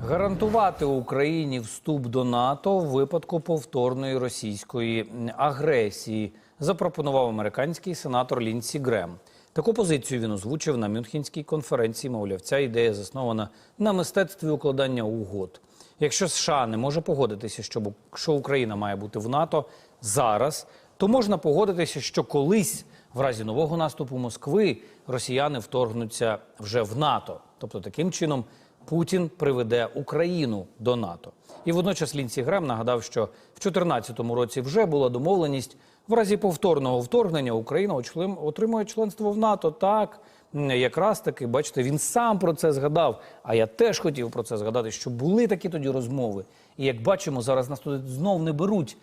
Гарантувати Україні вступ до НАТО в випадку повторної російської агресії запропонував американський сенатор Лінсі Грем. Таку позицію він озвучив на Мюнхенській конференції. Мовляв, ця ідея заснована на мистецтві укладання угод. Якщо США не може погодитися, що, Україна має бути в НАТО зараз, то можна погодитися, що колись, в разі нового наступу Москви, росіяни вторгнуться вже в НАТО. Тобто таким чином Путін приведе Україну до НАТО. І водночас Лінсі Грем нагадав, що в 2014 році вже була домовленість в разі повторного вторгнення Україна отримує членство в НАТО. Так, якраз таки, бачите, він сам про це згадав. А я теж хотів про це згадати, що були такі тоді розмови. І як бачимо, зараз нас туди знов не беруть.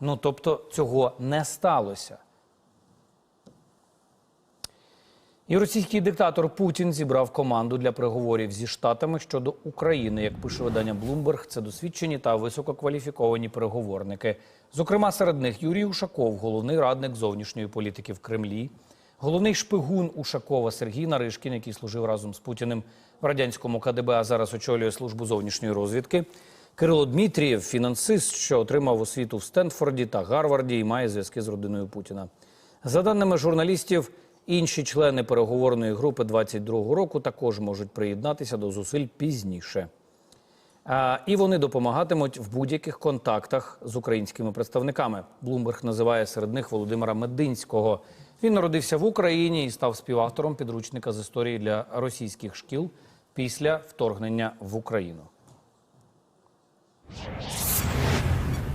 Ну тобто цього не сталося. І російський диктатор Путін зібрав команду для переговорів зі штатами щодо України. Як пише видання Bloomberg, це досвідчені та висококваліфіковані переговорники. Зокрема, серед них Юрій Ушаков, головний радник зовнішньої політики в Кремлі, головний шпигун Ушакова Сергій Наришкін, який служив разом з Путіним в радянському КДБ, а зараз очолює службу зовнішньої розвідки. Кирило Дмитрієв, фінансист, що отримав освіту в Стенфорді та Гарварді і має зв'язки з родиною Путіна. За даними журналістів, інші члени переговорної групи 22-го року також можуть приєднатися до зусиль пізніше. І вони допомагатимуть в будь-яких контактах з українськими представниками. Блумберг називає серед них Володимира Мединського. Він народився в Україні і став співавтором підручника з історії для російських шкіл після вторгнення в Україну.